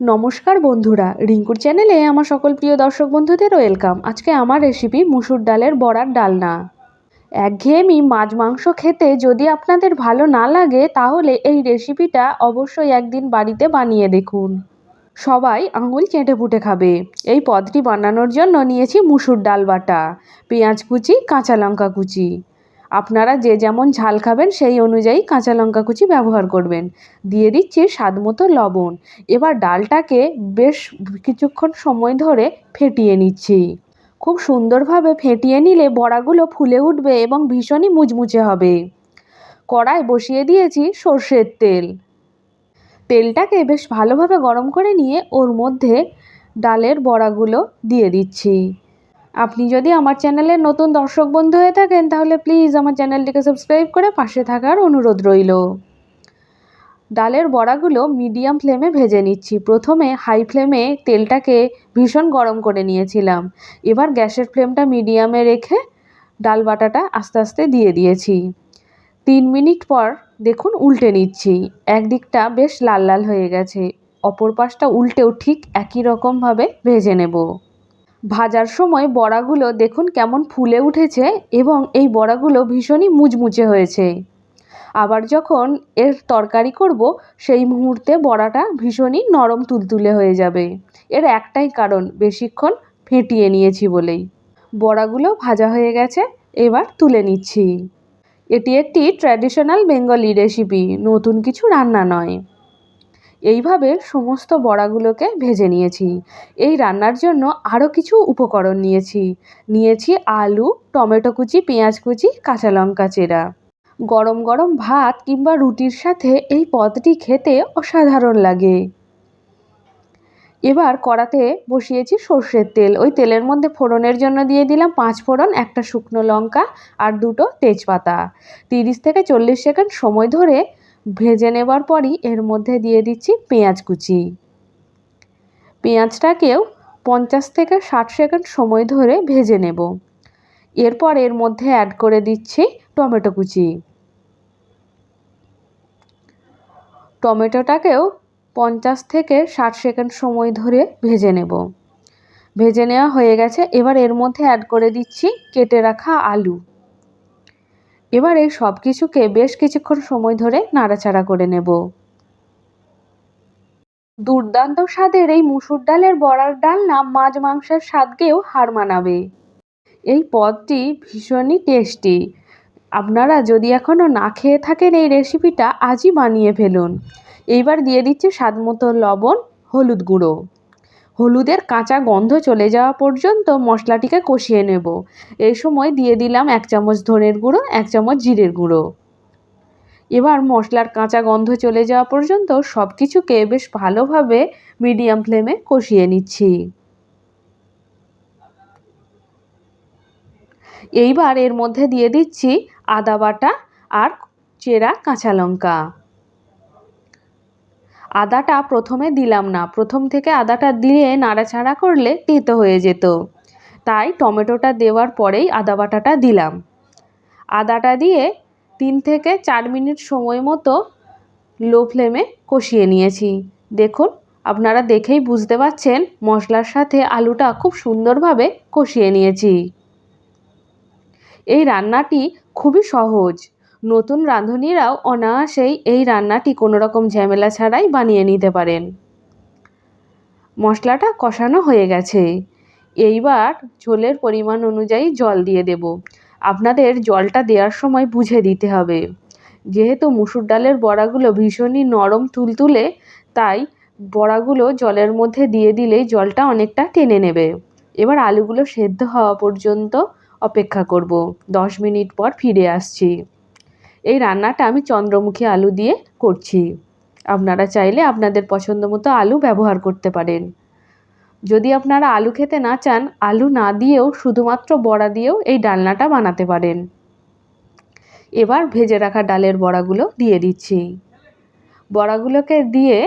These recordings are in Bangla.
নমস্কার বন্ধুরা, রিঙ্কুর চ্যানেলে আমার সকল প্রিয় দর্শক বন্ধুদের ওয়েলকাম আজকে আমার রেসিপি মুসুর ডালের বড়ার ডালনা। একঘেয়েমি মাছ মাংস খেতে যদি আপনাদের ভালো না লাগে, তাহলে এই রেসিপিটা অবশ্যই একদিন বাড়িতে বানিয়ে দেখুন। সবাই আঙুল চেটে পুটে খাবে। এই পদটি বানানোর জন্য নিয়েছি মুসুর ডাল বাটা, পেঁয়াজ কুচি, কাঁচা লঙ্কা কুচি। আপনারা যে যেমন ঝাল খাবেন, সেই অনুযায়ী কাঁচা লঙ্কা কুচি ব্যবহার করবেন। দিয়ে দিচ্ছি স্বাদ মতো লবণ। এবার ডালটাকে বেশ কিছুক্ষণ সময় ধরে ফেটিয়ে নিচ্ছি। খুব সুন্দরভাবে ফেটিয়ে নিলে বড়াগুলো ফুলে উঠবে এবং ভীষণই মুচমুচে হবে। কড়াই বসিয়ে দিয়েছি সর্ষের তেল। তেলটাকে বেশ ভালোভাবে গরম করে নিয়ে ওর মধ্যে ডালের বড়াগুলো দিয়ে দিচ্ছি। আপনি যদি আমার চ্যানেলের নতুন দর্শক বন্ধু হয়ে থাকেন, তাহলে প্লিজ আমার চ্যানেলটিকে সাবস্ক্রাইব করে পাশে থাকার অনুরোধ রইল। ডালের বড়াগুলো মিডিয়াম ফ্লেমে ভেজে নিচ্ছি। প্রথমে হাই ফ্লেমে তেলটাকে ভীষণ গরম করে নিয়েছিলাম। এবার গ্যাসের ফ্লেমটা মিডিয়ামে রেখে ডাল বাটাটা আস্তে আস্তে দিয়ে দিয়েছি। তিন মিনিট পর দেখুন উল্টে নিচ্ছি। একদিকটা বেশ লাল লাল হয়ে গেছে। অপর পাশটা উল্টেও ঠিক একই রকমভাবে ভেজে নেব। ভাজার সময় বড়াগুলো দেখুন কেমন ফুলে উঠেছে এবং এই বড়াগুলো ভীষণই মুচমুচে হয়েছে। আবার যখন এর তরকারি করব, সেই মুহূর্তে বড়াটা ভীষণই নরম তুলতুলে হয়ে যাবে। এর একটাই কারণ, বেশিক্ষণ ফেটিয়ে নিয়েছি বলেই। বড়াগুলো ভাজা হয়ে গেছে, এবার তুলে নিচ্ছি। এটি একটি ট্র্যাডিশনাল বেঙ্গলি রেসিপি, নতুন কিছু রান্না নয়। এইভাবে সমস্ত বড়াগুলোকে ভেজে নিয়েছি। এই রান্নার জন্য আরও কিছু উপকরণ নিয়েছি। নিয়েছি আলু, টমেটো কুচি, পেঁয়াজ কুচি, কাঁচা লঙ্কা চেরা। গরম গরম ভাত কিংবা রুটির সাথে এই পদটি খেতে অসাধারণ লাগে। এবার কড়াতে বসিয়েছি সর্ষের তেল। ওই তেলের মধ্যে ফোড়নের জন্য দিয়ে দিলাম পাঁচ ফোড়ন, একটা শুকনো লঙ্কা আর দুটো তেজপাতা। তিরিশ থেকে চল্লিশ সেকেন্ড সময় ধরে ভেজে নেবার পরই এর মধ্যে দিয়ে দিচ্ছি পেঁয়াজ কুচি। পেঁয়াজটাকেও পঞ্চাশ থেকে ষাট সেকেন্ড সময় ধরে ভেজে নেব। এরপর এর মধ্যে অ্যাড করে দিচ্ছি টমেটো কুচি। টমেটোটাকেও পঞ্চাশ থেকে ষাট সেকেন্ড সময় ধরে ভেজে নেব। ভেজে নেওয়া হয়ে গেছে। এবার এর মধ্যে অ্যাড করে দিচ্ছি কেটে রাখা আলু। এবার এই সব কিছুকে বেশ কিছুক্ষণ সময় ধরে নাড়াচাড়া করে নেব। দুর্দান্ত স্বাদের এই মুসুর ডালের বড়ার ডালনা মাছ মাংসের স্বাদকেও হার মানাবে। এই পদটি ভীষণই টেস্টি। আপনারা যদি এখনও না খেয়ে থাকেন এই রেসিপিটা, আজই বানিয়ে ফেলুন। এইবার দিয়ে দিচ্ছি স্বাদ মতো লবণ, হলুদ গুঁড়ো। হলুদের কাঁচা গন্ধ চলে যাওয়া পর্যন্ত মশলাটিকে কষিয়ে নেব। এই সময় দিয়ে দিলাম এক চামচ ধনের গুঁড়ো, এক চামচ জিরের গুঁড়ো। এবার মশলার কাঁচা গন্ধ চলে যাওয়া পর্যন্ত সব কিছুকে বেশ ভালোভাবে মিডিয়াম ফ্লেমে কষিয়ে নিচ্ছি। এইবার এর মধ্যে দিয়ে দিচ্ছি আদা বাটা আর চেরা কাঁচা লঙ্কা। আদাটা প্রথমে দিলাম না। প্রথম থেকে আদাটা দিয়ে নাড়াচাড়া করলে তেতো হয়ে যেত। তাই টমেটোটা দেওয়ার পরেই আদা বাটাটা দিলাম। আদাটা দিয়ে তিন থেকে চার মিনিট সময় মতো লো ফ্লেমে কষিয়ে নিয়েছি। দেখুন, আপনারা দেখেই বুঝতে পারছেন মশলার সাথে আলুটা খুব সুন্দরভাবে কষিয়ে নিয়েছি। এই রান্নাটি খুবই সহজ। নতুন রাঁধুনিরাও অনায়াসেই এই রান্নাটি কোনো রকম ঝামেলা ছাড়াই বানিয়ে নিতে পারেন। মশলাটা কষানো হয়ে গেছে। এইবার ঝোলের পরিমাণ অনুযায়ী জল দিয়ে দেব। আপনাদের জলটা দেওয়ার সময় বুঝে দিতে হবে। যেহেতু মুসুর ডালের বড়াগুলো ভীষণই নরম তুলতুলে, তাই বড়াগুলো জলের মধ্যে দিয়ে দিলেই জলটা অনেকটা টেনে নেবে। এবার আলুগুলো সেদ্ধ হওয়া পর্যন্ত অপেক্ষা করব। দশ মিনিট পর ফিরে আসছি। এই রান্নাটা আমি চন্দ্রমুখী আলু দিয়ে করছি। আপনারা চাইলে আপনাদের পছন্দ মতো আলু ব্যবহার করতে পারেন। যদি আপনারা আলু খেতে না চান, আলু না দিয়েও শুধুমাত্র বড়া দিয়েও এই ডালনাটা বানাতে পারেন। এবার ভেজে রাখা ডালের বড়াগুলো দিয়ে দিচ্ছি। বড়াগুলোকে দিয়ে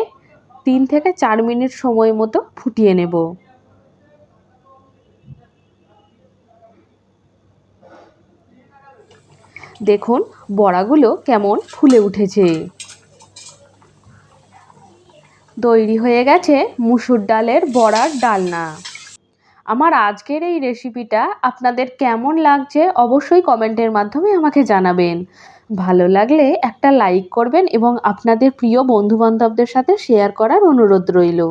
তিন থেকে চার মিনিট সময় মতো ফুটিয়ে নেব। দেখুন, বড়াগুলো কেমন ফুলে উঠেছে। তৈরি হয়ে গেছে মুসুর ডালের বড়ার ডালনা। আমার আজকের এই রেসিপিটা আপনাদের কেমন লাগছে অবশ্যই কমেন্টের মাধ্যমে আমাকে জানাবেন। ভালো লাগলে একটা লাইক করবেন এবং আপনাদের প্রিয় বন্ধুবান্ধবদের সাথে শেয়ার করার অনুরোধ রইল।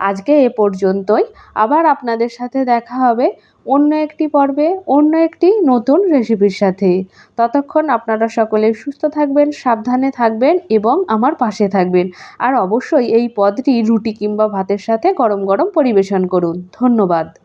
আজকে এ পর্যন্তই। আবার আপনাদের সাথে দেখা হবে অন্য একটি পর্বে, অন্য একটি নতুন রেসিপির সাথে। ততক্ষণ আপনারা সকলে সুস্থ থাকবেন, সাবধানে থাকবেন এবং আমার পাশে থাকবেন। আর অবশ্যই এই পদটি রুটি কিংবা ভাতের সাথে গরম গরম পরিবেশন করুন। ধন্যবাদ।